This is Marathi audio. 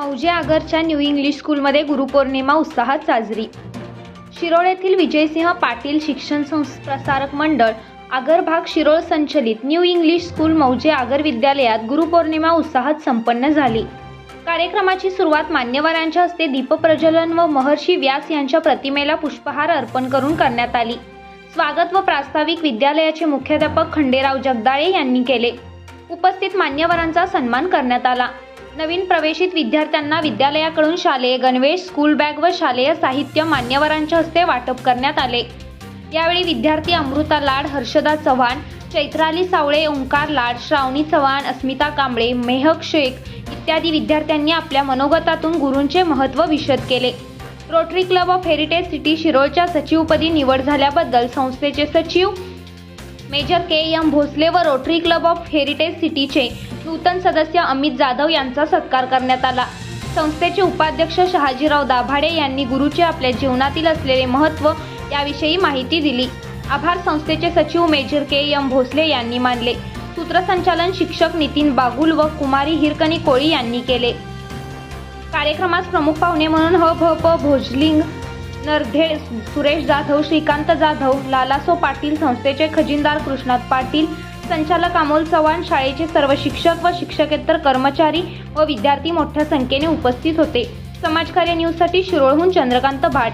मौजे आगरच्या न्यू इंग्लिश स्कूलमध्ये गुरुपौर्णिमा उत्साहात साजरी. शिरोळ येथील विजयसिंह पाटील शिक्षण प्रसारक मंडळ आगर भाग शिरोळ संचलित न्यू इंग्लिश स्कूल मौजे आगर विद्यालयात गुरुपौर्णिमा उत्साहात संपन्न झाली. कार्यक्रमाची सुरुवात मान्यवरांच्या हस्ते दीपप्रज्वलन व महर्षी व्यास यांच्या प्रतिमेला पुष्पहार अर्पण करून करण्यात आली. स्वागत व प्रास्ताविक विद्यालयाचे मुख्याध्यापक खंडेराव जगदाळे यांनी केले. उपस्थित मान्यवरांचा सन्मान करण्यात आला. नवीन प्रवेशित विद्यार्थ्यांना विद्यालयाकडून शालेय गणवेश स्कूल बॅग व शालेय साहित्य मान्यवरांच्या हस्ते वाटप करण्यात आले. यावेळी विद्यार्थी अमृता लाड हर्षदा चव्हाण चैत्राली सावळे ओंकार लाड श्रावणी चव्हाण अस्मिता कांबळे मेहक शेख इत्यादी विद्यार्थ्यांनी आपल्या मनोगतातून गुरूंचे महत्त्व विशद केले. Rotary club of heritage city शिरोळच्या सचिवपदी निवड झाल्याबद्दल संस्थेचे सचिव मेजर के एम भोसले व रोटरी क्लब ऑफ हेरिटेज सिटीचे नूतन सदस्य अमित जाधव यांचा सत्कार करण्यात आला. संस्थेचे उपाध्यक्ष शहाजीराव दाभाडे यांनी गुरुचे आपल्या जीवनातील असलेले महत्त्व याविषयी माहिती दिली. आभार संस्थेचे सचिव मेजर के एम भोसले यांनी मानले. सूत्रसंचालन शिक्षक नितीन बागुल व कुमारी हिरकणी कोळी यांनी केले. कार्यक्रमास प्रमुख पाहुणे म्हणून ह भ प भोजलिंग नरधेड सुरेश जाधव श्रीकांत जाधव लालासो पाटील संस्थेचे खजिनदार कृष्णात पाटील संचालक अमोल चव्हाण शाळेचे सर्व शिक्षक व शिक्षकेतर कर्मचारी व विद्यार्थी मोठ्या संख्येने उपस्थित होते. समाजकार्य न्यूजसाठी शिरोळहून चंद्रकांत भाट.